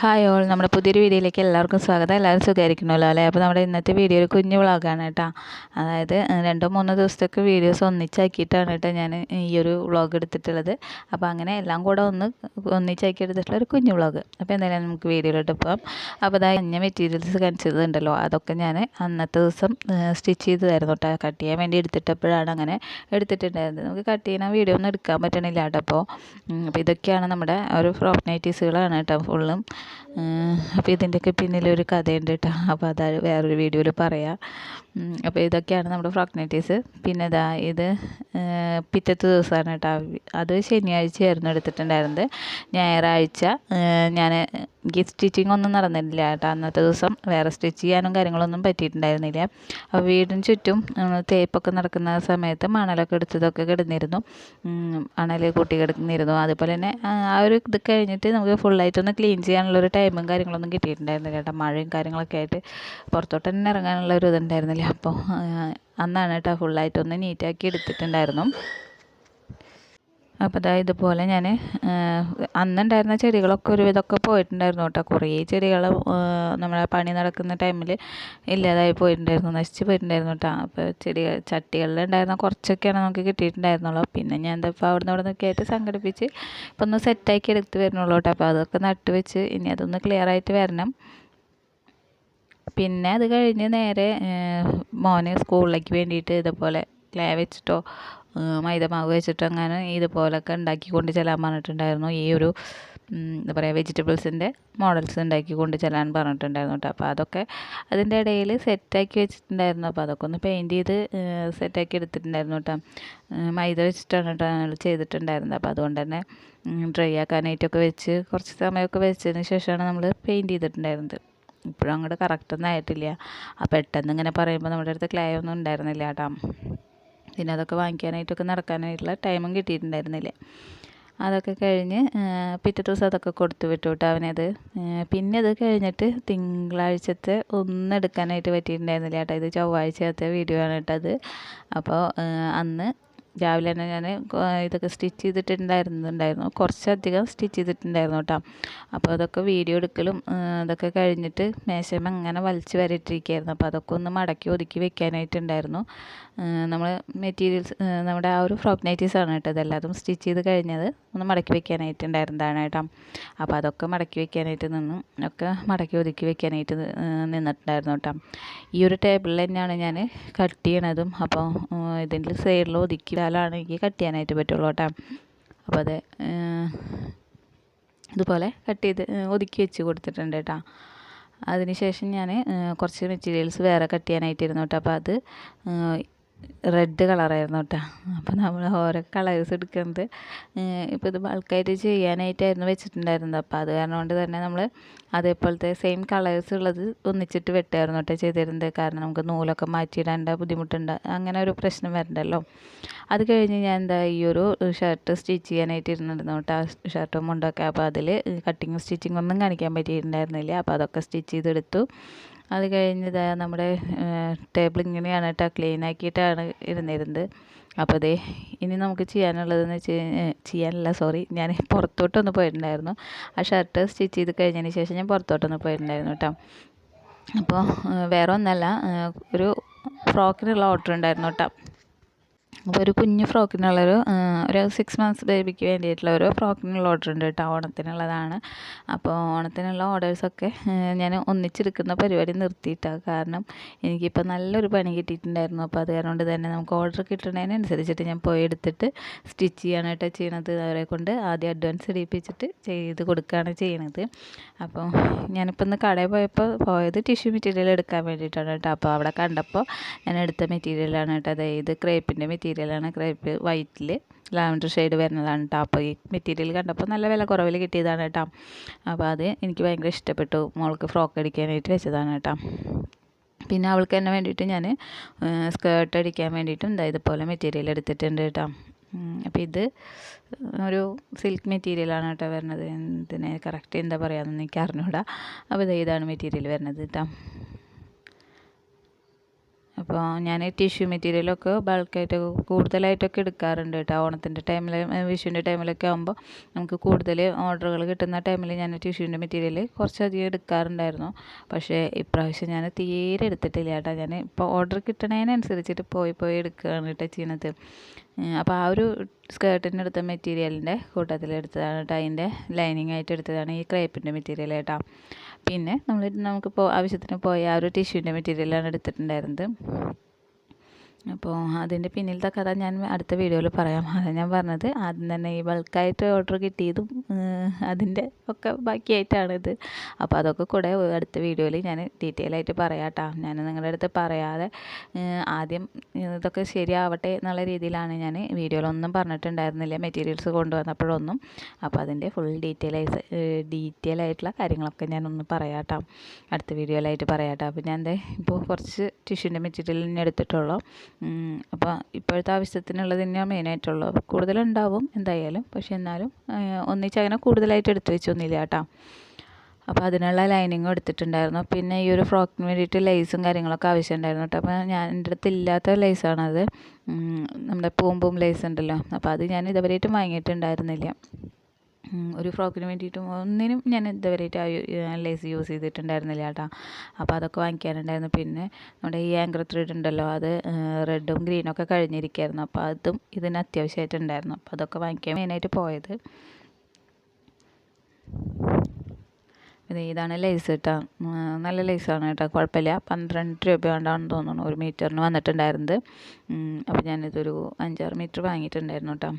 Hi all നമ്മുടെ പുതിയൊരു വീഡിയോയിലേക്ക് എല്ലാവർക്കും സ്വാഗതം. എല്ലാവരും സുഖമായിരിക്കണമല്ലോ അല്ലേ? അപ്പോൾ നമ്മുടെ ഇന്നത്തെ വീഡിയോ ഒരു കുഞ്ഞു വ്ളോഗാണ് കേട്ടോ. അതായത് രണ്ടോ മൂന്നോ ദിവസത്തൊക്കെ വീഡിയോസ് ഒന്നിച്ചാക്കിയിട്ടാണ് കേട്ടോ ഞാൻ ഈ ഒരു വ്ളോഗ് എടുത്തിട്ടുള്ളത്. അപ്പോൾ അങ്ങനെ എല്ലാം കൂടെ ഒന്ന് ഒന്നിച്ചാക്കി എടുത്തിട്ടുള്ള ഒരു കുഞ്ഞു വ്ളോഗ്. അപ്പോൾ എന്തായാലും നമുക്ക് വീഡിയോയിലോട്ട് പോകാം അപ്പോൾ അതായത് അഞ്ഞ മെറ്റീരിയൽസ് കാണിച്ചതുണ്ടല്ലോ അതൊക്കെ ഞാൻ അന്നത്തെ ദിവസം സ്റ്റിച്ച് ചെയ്തതായിരുന്നു കേട്ടോ. കട്ട് ചെയ്യാൻ വേണ്ടി എടുത്തിട്ടപ്പോഴാണ് അങ്ങനെ എടുത്തിട്ടുണ്ടായിരുന്നത്. നമുക്ക് കട്ട് ചെയ്യുന്ന വീഡിയോ ഒന്നും എടുക്കാൻ പറ്റണില്ല കേട്ടോ അപ്പോൾ. അപ്പോൾ ഇതൊക്കെയാണ് നമ്മുടെ ഒരു ഫ്രോക്ക് നൈറ്റീസുകളാണ് കേട്ടോ. ഫുള്ളും അപ്പോൾ ഇതിന്റെയൊക്കെ പിന്നിലൊരു കഥയുണ്ട് കേട്ടോ അപ്പോൾ അത് വേറൊരു വീഡിയോയിൽ പറയാം. അപ്പോൾ ഇതൊക്കെയാണ് നമ്മുടെ ഫ്രോക്നൈറ്റീസ് പിന്നെ ഇതാ ഇത് പിറ്റത്തെ ദിവസമാണ് കേട്ടോ അത് ശനിയാഴ്ചയായിരുന്നു എടുത്തിട്ടുണ്ടായിരുന്നത്. ഞായറാഴ്ച ഞാൻ എനിക്ക് സ്റ്റിച്ചിങ് ഒന്നും നടന്നിട്ടില്ല കേട്ടോ അന്നത്തെ ദിവസം വേറെ സ്റ്റിച്ച് ചെയ്യാനും കാര്യങ്ങളൊന്നും പറ്റിയിട്ടുണ്ടായിരുന്നില്ല. അപ്പോൾ വീടിന് ചുറ്റും തേപ്പൊക്കെ നടക്കുന്ന സമയത്ത് മണലൊക്കെ എടുത്തതൊക്കെ കിടന്നിരുന്നു. മണൽ കൂട്ടി കിടന്നിരുന്നു. അതുപോലെ തന്നെ ആ ഒരു ഇത് കഴിഞ്ഞിട്ട് നമുക്ക് ഫുള്ളായിട്ടൊന്ന് ക്ലീൻ ചെയ്യാനുള്ളൊരു ടൈമും കാര്യങ്ങളൊന്നും കിട്ടിയിട്ടുണ്ടായിരുന്നില്ല കേട്ടോ. മഴയും കാര്യങ്ങളൊക്കെ ആയിട്ട് പുറത്തോട്ട് തന്നെ ഇറങ്ങാനുള്ള ഒരു ഇതുണ്ടായിരുന്നില്ല. അപ്പോൾ അന്നാണ് കേട്ടോ ഫുള്ളായിട്ടൊന്ന് നീറ്റാക്കി എടുത്തിട്ടുണ്ടായിരുന്നു. അപ്പോൾ അതായത് ഇതുപോലെ ഞാൻ അന്നുണ്ടായിരുന്ന ചെടികളൊക്കെ ഒരു ഇതൊക്കെ പോയിട്ടുണ്ടായിരുന്നു കേട്ടോ. കുറേ ചെടികൾ നമ്മളെ പണി നടക്കുന്ന ടൈമിൽ ഇല്ലാതായി പോയിട്ടുണ്ടായിരുന്നു നശിച്ച് പോയിട്ടുണ്ടായിരുന്നു കേട്ടോ. അപ്പോൾ ചെടികൾ ചട്ടികളിലുണ്ടായിരുന്ന കുറച്ചൊക്കെയാണ് നമുക്ക് കിട്ടിയിട്ടുണ്ടായിരുന്നുള്ളൂ. പിന്നെ ഞാൻ എന്താ ഇപ്പോൾ അവിടെ നിന്ന് അവിടെ ആയിട്ട് സംഘടിപ്പിച്ച് ഇപ്പോൾ ഒന്ന് സെറ്റാക്കി എടുത്ത് വരുന്നുള്ളൂ കേട്ടോ. അപ്പോൾ അതൊക്കെ നട്ട് വെച്ച് ഇനി അതൊന്ന് ക്ലിയർ ആയിട്ട് വരണം. പിന്നെ അത് കഴിഞ്ഞ് നേരെ മോനെ സ്കൂളിലേക്ക് വേണ്ടിയിട്ട് ഇതുപോലെ ക്ലേ വെച്ചിട്ടോ മൈദമാവ് വെച്ചിട്ട് അങ്ങനെ ഇതുപോലൊക്കെ ഉണ്ടാക്കി കൊണ്ട് ചെല്ലാൻ പറഞ്ഞിട്ടുണ്ടായിരുന്നു. ഈ ഒരു എന്താ പറയുക വെജിറ്റബിൾസിന്റെ മോഡൽസ് ഉണ്ടാക്കി കൊണ്ട് ചെല്ലാൻ പറഞ്ഞിട്ടുണ്ടായിരുന്നു കേട്ടോ. അപ്പോൾ അതൊക്കെ അതിന്റെ ഇടയിൽ സെറ്റാക്കി വെച്ചിട്ടുണ്ടായിരുന്നു. അപ്പോൾ അതൊക്കെ ഒന്ന് പെയിന്റ് ചെയ്ത് സെറ്റാക്കി എടുത്തിട്ടുണ്ടായിരുന്നു കേട്ടോ. മൈദ വെച്ചിട്ടാണ് കേട്ടോ ചെയ്തിട്ടുണ്ടായിരുന്നത്. അപ്പോൾ അതുകൊണ്ട് തന്നെ ഡ്രൈ ആക്കാനായിട്ടൊക്കെ വെച്ച് കുറച്ച് സമയമൊക്കെ വെച്ചതിന് ശേഷമാണ് നമ്മൾ പെയിന്റ് ചെയ്തിട്ടുണ്ടായിരുന്നത്. ഇപ്പോഴും അങ്ങോട്ട് കറക്റ്റൊന്നും ആയിട്ടില്ല. ആ പെട്ടെന്ന് ഇങ്ങനെ പറയുമ്പോൾ നമ്മുടെ അടുത്ത് ക്ലേ ഒന്നും ഉണ്ടായിരുന്നില്ല കേട്ടോ. പിന്നെ അതൊക്കെ വാങ്ങിക്കാനായിട്ടൊക്കെ നടക്കാനായിട്ടുള്ള ടൈമും കിട്ടിയിട്ടുണ്ടായിരുന്നില്ല. അതൊക്കെ കഴിഞ്ഞ് പിറ്റേ ദിവസം അതൊക്കെ കൊടുത്തു വിട്ടു കേട്ടോ അവനത് പിന്നെ അത് കഴിഞ്ഞിട്ട് തിങ്കളാഴ്ചത്തെ ഒന്നും എടുക്കാനായിട്ട് പറ്റിയിട്ടുണ്ടായിരുന്നില്ല കേട്ടോ. ഇത് ചൊവ്വാഴ്ചത്തെ വീഡിയോ ആണ് കേട്ടോ അത്. അപ്പോൾ അന്ന് രാവിലെ തന്നെ ഞാൻ ഇതൊക്കെ സ്റ്റിച്ച് ചെയ്തിട്ടുണ്ടായിരുന്നുണ്ടായിരുന്നു. കുറച്ചധികം സ്റ്റിച്ച് ചെയ്തിട്ടുണ്ടായിരുന്നു കേട്ടോ അപ്പോൾ അതൊക്കെ വീഡിയോ എടുക്കലും അതൊക്കെ കഴിഞ്ഞിട്ട് മേശമ അങ്ങനെ വലിച്ചു വരയിട്ടിരിക്കുകയായിരുന്നു. അപ്പോൾ അതൊക്കെ ഒന്ന് മടക്കി ഒതുക്കി വെക്കാനായിട്ടുണ്ടായിരുന്നു. നമ്മൾ മെറ്റീരിയൽസ് നമ്മുടെ ആ ഒരു ഫ്രോക്ക് നൈറ്റീസാണ് കേട്ടോ ഇതെല്ലാതും സ്റ്റിച്ച് ചെയ്ത് കഴിഞ്ഞത് ഒന്ന് മടക്കി വെക്കാനായിട്ടുണ്ടായിരുന്നതാണ് കേട്ടോ അപ്പോൾ അതൊക്കെ മടക്കി വെക്കാനായിട്ട് നിന്നു ഒക്കെ മടക്കി ഒതുക്കി വെക്കാനായിട്ട് നിന്നിട്ടുണ്ടായിരുന്നു കേട്ടോ ഈ ഒരു ടേബിളിൽ തന്നെയാണ് ഞാൻ കട്ട് ചെയ്യണതും. അപ്പോൾ ഇതിന്റെ സൈഡിൽ ഒതുക്കിയാലാണ് എനിക്ക് കട്ട് ചെയ്യാനായിട്ട് പറ്റുള്ളൂ കേട്ടോ. അപ്പോൾ അത് ഇതുപോലെ കട്ട് ചെയ്ത് ഒതുക്കി വെച്ച് കൊടുത്തിട്ടുണ്ട് കേട്ടോ. അതിനുശേഷം ഞാൻ കുറച്ച് മെറ്റീരിയൽസ് വേറെ കട്ട് ചെയ്യാനായിട്ടിരുന്നു കേട്ടോ. അപ്പോൾ അത് റെഡ് കളറായിരുന്നു കേട്ടോ അപ്പോൾ നമ്മൾ ഓരോ കളേഴ്സ് എടുക്കുന്നത്. ഇപ്പോൾ ഇത് ബൾക്കായിട്ട് ചെയ്യാനായിട്ടായിരുന്നു വെച്ചിട്ടുണ്ടായിരുന്നത്. അപ്പോൾ അത് കാരണം കൊണ്ട് തന്നെ നമ്മൾ അതേപോലത്തെ സെയിം കളേഴ്സ് ഉള്ളത് ഒന്നിച്ചിട്ട് വെട്ടായിരുന്നു കേട്ടോ ചെയ്തിരുന്നത്. കാരണം നമുക്ക് നൂലൊക്കെ മാറ്റിയിടേണ്ട ബുദ്ധിമുട്ടുണ്ട്. അങ്ങനെ ഒരു പ്രശ്നം വരണ്ടല്ലോ. അത് കഴിഞ്ഞ് ഞാൻ എന്താ ഈ ഒരു ഷർട്ട് സ്റ്റിച്ച് ചെയ്യാനായിട്ട് ഇരുന്നിരുന്നു കേട്ടോ ഷർട്ടും മുണ്ടൊക്കെ. അപ്പോൾ അതിൽ കട്ടിങ് സ്റ്റിച്ചിങ് ഒന്നും കാണിക്കാൻ പറ്റിയിട്ടുണ്ടായിരുന്നില്ല. അപ്പോൾ അതൊക്കെ സ്റ്റിച്ച് ചെയ്തെടുത്തു. അത് കഴിഞ്ഞ് നമ്മുടെ ടേബിൾ ഇങ്ങനെയാണ് കേട്ടോ ക്ലീൻ ആക്കിയിട്ടാണ് ഇരുന്നിരുന്നത്. അപ്പോൾ ദേ ഇനി നമുക്ക് ചെയ്യാനുള്ളതെന്ന് വെച്ച് ചെയ്യാനല്ല സോറി ഞാൻ പുറത്തോട്ടൊന്ന് പോയിട്ടുണ്ടായിരുന്നു. ആ ഷർട്ട് സ്റ്റിച്ച് ചെയ്ത് കഴിഞ്ഞതിന് ശേഷം ഞാൻ പുറത്തോട്ടൊന്ന് പോയിട്ടുണ്ടായിരുന്നു കേട്ടോ അപ്പോൾ വേറെ ഒന്നല്ല ഒരു ഫ്രോക്കിനുള്ള ഓർഡർ ഉണ്ടായിരുന്നു കേട്ടോ അപ്പോൾ ഒരു കുഞ്ഞു ഫ്രോക്കിനുള്ളൊരു ഒരു സിക്സ് മന്ത്സ് ബേബിക്ക് വേണ്ടിയിട്ടുള്ള ഒരു ഫ്രോക്കിനുള്ള ഓർഡർ ഉണ്ട് കേട്ടോ ഓണത്തിനുള്ളതാണ്. അപ്പോൾ ഓണത്തിനുള്ള ഓർഡേഴ്സൊക്കെ ഞാൻ ഒന്നിച്ചെടുക്കുന്ന പരിപാടി നിർത്തിയിട്ടാണ് കാരണം എനിക്കിപ്പോൾ നല്ലൊരു പണി കിട്ടിയിട്ടുണ്ടായിരുന്നു. അപ്പോൾ അത് കാരണം തന്നെ നമുക്ക് ഓർഡർ കിട്ടുന്നതിനനുസരിച്ചിട്ട് ഞാൻ പോയി എടുത്തിട്ട് സ്റ്റിച്ച് ചെയ്യാനായിട്ട് ചെയ്യണത്. അവരെ കൊണ്ട് ആദ്യം അഡ്വാൻസ് ഇടിപ്പിച്ചിട്ട് ചെയ്ത് കൊടുക്കുകയാണ് ചെയ്യണത്. അപ്പോൾ ഞാനിപ്പോൾ ഇന്ന് കടയിൽ പോയപ്പോൾ പോയത് ടിഷ്യൂ മെറ്റീരിയൽ എടുക്കാൻ വേണ്ടിയിട്ടാണ് കേട്ടോ. അപ്പോൾ അവിടെ കണ്ടപ്പോൾ ഞാൻ എടുത്ത മെറ്റീരിയലാണ് കേട്ടോ. അതായത് ക്രേപ്പിന്റെ മെറ്റീരിയൽ മെറ്റീരിയലാണ് ക്രേപ്പ് വൈറ്റിൽ ലാവൻഡർ ഷെയ്ഡ് വരുന്നതാണ് കേട്ടോ അപ്പോൾ ഈ മെറ്റീരിയൽ കണ്ടപ്പോൾ നല്ല വില കുറവിൽ കിട്ടിയതാണ് കേട്ടോ. അപ്പോൾ അത് എനിക്ക് ഭയങ്കര ഇഷ്ടപ്പെട്ടു. മോൾക്ക് ഫ്രോക്ക് അടിക്കാനായിട്ട് വെച്ചതാണ് കേട്ടോ. പിന്നെ അവൾക്ക് തന്നെ വേണ്ടിയിട്ട് ഞാൻ സ്കേർട്ട് അടിക്കാൻ വേണ്ടിയിട്ടും ഇതാ ഇതുപോലെ മെറ്റീരിയൽ എടുത്തിട്ടുണ്ട് കേട്ടോ. അപ്പോൾ ഇത് ഒരു സിൽക്ക് മെറ്റീരിയലാണ് കേട്ടോ വരുന്നത്. ഇതിനെ കറക്റ്റ് എന്താ പറയുകയെന്ന് എനിക്ക് അറിഞ്ഞൂടാ അപ്പോൾ ഇതാണ് മെറ്റീരിയൽ വരുന്നത് കേട്ടോ. അപ്പോൾ ഞാൻ ടിഷ്യൂ മെറ്റീരിയലൊക്കെ ബൾക്കായിട്ടൊക്കെ കൂടുതലായിട്ടൊക്കെ എടുക്കാറുണ്ട് കേട്ടോ. ഓണത്തിന്റെ ടൈമിൽ വിഷുവിന്റെ ടൈമിലൊക്കെ ആകുമ്പോൾ നമുക്ക് കൂടുതൽ ഓർഡറുകൾ കിട്ടുന്ന ടൈമിൽ ഞാൻ ടിഷ്യൂന്റെ മെറ്റീരിയൽ കുറച്ചധികം എടുക്കാറുണ്ടായിരുന്നു. പക്ഷേ ഇപ്രാവശ്യം ഞാൻ തീരെ എടുത്തിട്ടില്ല കേട്ടോ. ഞാൻ ഇപ്പോൾ ഓർഡർ കിട്ടണതിനനുസരിച്ചിട്ട് പോയി പോയി എടുക്കുകയാണ് കേട്ടോ ചെയ്യുന്നത്. അപ്പോൾ ആ ഒരു സ്കേർട്ടിന്റെ എടുത്ത മെറ്റീരിയലിന്റെ കൂട്ടത്തിൽ എടുത്തതാണ് കേട്ടോ അതിന്റെ ലൈനിങ് ആയിട്ട് എടുത്തതാണ് ഈ ക്രേപ്പിന്റെ മെറ്റീരിയൽ കേട്ടോ. പിന്നെ നമ്മൾ നമുക്കിപ്പോൾ ആവശ്യത്തിന് പോയ ആ ഒരു ടിഷ്യൂന്റെ മെറ്റീരിയലാണ് എടുത്തിട്ടുണ്ടായിരുന്നത്. അപ്പോൾ അതിന്റെ പിന്നിലത്തെ കഥ ഞാൻ അടുത്ത വീഡിയോയിൽ പറയാം. അതാണ് ഞാൻ പറഞ്ഞത്. ആദ്യം തന്നെ ഈ ബൾക്കായിട്ട് ഓർഡർ കിട്ടിയതും അതിന്റെ ഒക്കെ ബാക്കിയായിട്ടാണിത് അപ്പോൾ അതൊക്കെ കൂടെ അടുത്ത വീഡിയോയിൽ ഞാൻ ഡീറ്റെയിൽ ആയിട്ട് പറയാം കേട്ടോ ഞാൻ നിങ്ങളുടെ അടുത്ത് പറയാതെ ആദ്യം ഇതൊക്കെ ശരിയാവട്ടെ എന്നുള്ള രീതിയിലാണ് ഞാൻ വീഡിയോയിലൊന്നും പറഞ്ഞിട്ടുണ്ടായിരുന്നില്ല. മെറ്റീരിയൽസ് കൊണ്ടുവന്നപ്പോഴൊന്നും. അപ്പോൾ അതിന്റെ ഫുൾ ഡീറ്റെയിലൈസ് ഡീറ്റെയിൽ ആയിട്ടുള്ള കാര്യങ്ങളൊക്കെ ഞാനൊന്ന് പറയാം അടുത്ത വീഡിയോയിലായിട്ട് പറയാം കേട്ടോ അപ്പോൾ ഞാൻ ഇപ്പോൾ കുറച്ച് ടിഷ്യൂന്റെ മെറ്റീരിയൽ തന്നെ എടുത്തിട്ടുള്ളൂ. അപ്പോൾ ഇപ്പോഴത്തെ ആവശ്യത്തിനുള്ളത് തന്നെയാണ് മെയിനായിട്ടുള്ളത് കൂടുതലുണ്ടാവും എന്തായാലും. പക്ഷെ എന്നാലും ഒന്നിച്ച് അങ്ങനെ കൂടുതലായിട്ട് എടുത്തു വെച്ചൊന്നുമില്ല കേട്ടോ. അപ്പോൾ അതിനുള്ള ലൈനിങ്ങും എടുത്തിട്ടുണ്ടായിരുന്നു. പിന്നെ ഈ ഒരു ഫ്രോക്കിന് വേണ്ടിയിട്ട് ലേസും കാര്യങ്ങളൊക്കെ ആവശ്യമുണ്ടായിരുന്നു കേട്ടോ. അപ്പോൾ ഞാൻ എന്റെ അടുത്ത് ഇല്ലാത്ത ലേസാണത് നമ്മുടെ പൂമ്പും ലേസ് ഉണ്ടല്ലോ. അപ്പോൾ അത് ഞാൻ ഇതുവരെയായിട്ടും വാങ്ങിയിട്ടുണ്ടായിരുന്നില്ല. ഒരു ഫ്രോക്കിന് വേണ്ടിയിട്ടും ഒന്നിനും ഞാൻ ഇതുവരെയായിട്ട് ലേസ് യൂസ് ചെയ്തിട്ടുണ്ടായിരുന്നില്ല കേട്ടോ. അപ്പോൾ അതൊക്കെ വാങ്ങിക്കാനുണ്ടായിരുന്നു. പിന്നെ നമ്മുടെ ഈ ആങ്കർ ത്രെഡ് ഉണ്ടല്ലോ അത് റെഡും ഗ്രീനും ഒക്കെ കഴിഞ്ഞിരിക്കുകയായിരുന്നു അപ്പോൾ അതും ഇതിന് അത്യാവശ്യമായിട്ടുണ്ടായിരുന്നു. അപ്പോൾ അതൊക്കെ വാങ്ങിക്കാൻ മെയിനായിട്ട് പോയത്. ഇത് ഇതാണ് ലേസ് കേട്ടോ നല്ല ലേസാണ് കേട്ടോ കുഴപ്പമില്ല. പന്ത്രണ്ട് രൂപ വേണ്ടാണെന്ന് തോന്നുന്നു ഒരു മീറ്ററിന് വന്നിട്ടുണ്ടായിരുന്നത്. അപ്പോൾ ഞാനിതൊരു അഞ്ചാറ് മീറ്റർ വാങ്ങിയിട്ടുണ്ടായിരുന്നു കേട്ടോ.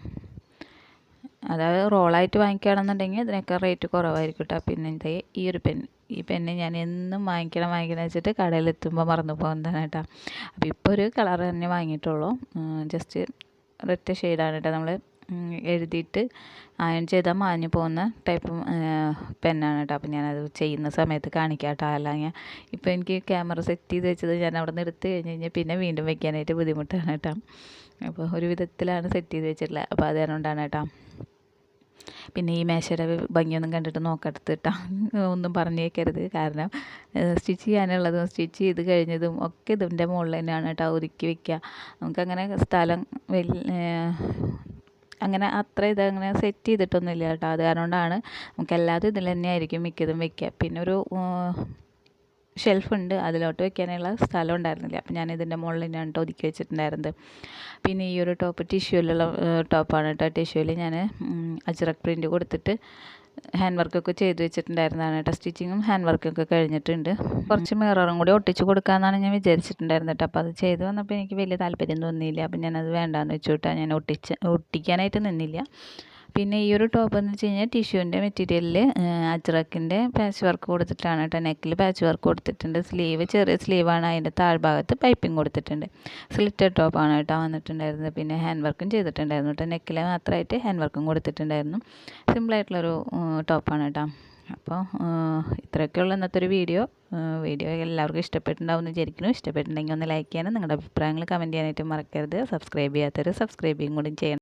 അതായത് റോളായിട്ട് വാങ്ങിക്കുകയാണെന്നുണ്ടെങ്കിൽ ഇതിനൊക്കെ റേറ്റ് കുറവായിരിക്കും കേട്ടോ പിന്നെ ഇതേ ഈ ഒരു പെൻ ഈ പെന്ന് ഞാൻ എന്നും വാങ്ങിക്കണം വാങ്ങിക്കണം വെച്ചിട്ട് കടയിലെത്തുമ്പോൾ മറന്നു പോകുന്നതാണ് കേട്ടോ അപ്പോൾ ഇപ്പോൾ ഒരു കളർ തന്നെ വാങ്ങിയിട്ടുള്ളൂ. ജസ്റ്റ് ഒരൊറ്റ ഷെയ്ഡാണ് കേട്ടോ നമ്മൾ എഴുതിയിട്ട് അയൺ ചെയ്താൽ മാഞ്ഞു പോകുന്ന ടൈപ്പ് പെന്നാണ് കേട്ടോ അപ്പോൾ ഞാനത് ചെയ്യുന്ന സമയത്ത് കാണിക്കാം കേട്ടോ ഞാൻ ഇപ്പോൾ എനിക്ക് ക്യാമറ സെറ്റ് ചെയ്ത് വെച്ചത് ഞാൻ അവിടെ നിന്ന് എടുത്ത് കഴിഞ്ഞ് കഴിഞ്ഞാൽ പിന്നെ വീണ്ടും വെക്കാനായിട്ട് ബുദ്ധിമുട്ടാണ് കേട്ടോ അപ്പോൾ ഒരു വിധത്തിലാണ് സെറ്റ് ചെയ്ത് വെച്ചിട്ടുള്ളത്. അപ്പോൾ അത് അതുകൊണ്ടാണ് കേട്ടോ പിന്നെ ഈ മേശയുടെ ഭംഗിയൊന്നും കണ്ടിട്ട് നോക്കരുത് കേട്ടോ ഒന്നും പറഞ്ഞേക്കരുത്. കാരണം സ്റ്റിച്ച് ചെയ്യാനുള്ളതും സ്റ്റിച്ച് ചെയ്ത് കഴിഞ്ഞതും ഒക്കെ ഇതിന്റെ മുകളിൽ തന്നെയാണ് കേട്ടോ ഒതുക്കി വെക്കുക നമുക്കങ്ങനെ സ്ഥലം അങ്ങനെ അത്ര ഇതങ്ങനെ സെറ്റ് ചെയ്തിട്ടൊന്നുമില്ല കേട്ടോ അത് കാരണമാണ് നമുക്ക് എല്ലാതും ഇതിൽ തന്നെയായിരിക്കും മിക്കതും വെക്കുക പിന്നെ ഒരു ഷെൽഫുണ്ട്. അതിലോട്ട് വെക്കാനുള്ള സ്ഥലം ഉണ്ടായിരുന്നില്ല അപ്പോൾ ഞാൻ ഇതിന്റെ മുകളിൽ ഞാൻ കേട്ടോ ഒതുക്കി വെച്ചിട്ടുണ്ടായിരുന്നത്. പിന്നെ ഈ ഒരു ടോപ്പ് ടിഷ്യൂലുള്ള ടോപ്പാണ് കേട്ടോ ടിഷ്യൂവിൽ ഞാൻ അജ്രക് പ്രിന്റ് കൊടുത്തിട്ട് ഹാൻഡ് വർക്കൊക്കെ ചെയ്ത് വെച്ചിട്ടുണ്ടായിരുന്നതാണ് കേട്ടോ സ്റ്റിച്ചിങ്ങും ഹാൻഡ് വർക്കൊക്കെ കഴിഞ്ഞിട്ടുണ്ട്. കുറച്ച് മിററും കൂടി ഒട്ടിച്ച് കൊടുക്കാമെന്നാണ് ഞാൻ വിചാരിച്ചിട്ടുണ്ടായിരുന്നത് കേട്ടോ അപ്പോൾ അത് ചെയ്ത് വന്നപ്പോൾ എനിക്ക് വലിയ താല്പര്യം തോന്നിയില്ല. അപ്പോൾ ഞാനത് വേണ്ടാന്ന് വെച്ചു കേട്ടോ ഞാൻ ഒട്ടിച്ച് ഒട്ടിക്കാനായിട്ട് നിന്നില്ല. പിന്നെ ഈ ഒരു ടോപ്പ് എന്ന് വെച്ച് കഴിഞ്ഞാൽ ടിഷ്യൂവിന്റെ മെറ്റീരിയലിൽ അജ്രക്കിന്റെ പാച്ച് വർക്ക് കൊടുത്തിട്ടാണ് കേട്ടോ നെക്കിൽ പാച്ച് വർക്ക് കൊടുത്തിട്ടുണ്ട്. സ്ലീവ് ചെറിയ സ്ലീവാണ് അതിന്റെ താഴ്ഭാഗത്ത് പൈപ്പിംഗ് കൊടുത്തിട്ടുണ്ട്. സ്ലിറ്റഡ് ടോപ്പാണ് കേട്ടോ വന്നിട്ടുണ്ടായിരുന്നത്. പിന്നെ ഹാൻഡ് വർക്കും ചെയ്തിട്ടുണ്ടായിരുന്നു കേട്ടോ നെക്കിലെ മാത്രമായിട്ട് ഹാൻഡ് വർക്കും കൊടുത്തിട്ടുണ്ടായിരുന്നു. സിമ്പിളായിട്ടുള്ളൊരു ടോപ്പാണ് കേട്ടോ അപ്പോൾ ഇത്രയൊക്കെയുള്ള ഇന്നത്തെ ഒരു വീഡിയോ വീഡിയോ എല്ലാവർക്കും ഇഷ്ടപ്പെട്ടിട്ടുണ്ടാവും വിചാരിക്കുന്നു. ഇഷ്ടപ്പെട്ടിട്ടുണ്ടെങ്കിൽ ഒന്ന് ലൈക്ക് ചെയ്യാനും നിങ്ങളുടെ അഭിപ്രായങ്ങൾ കമന്റ് ചെയ്യാനായിട്ട് മറക്കരുത്. സബ്സ്ക്രൈബ് ചെയ്യാത്തവർ സബ്സ്ക്രൈബ് ചെയ്യും കൂടി ചെയ്യണം.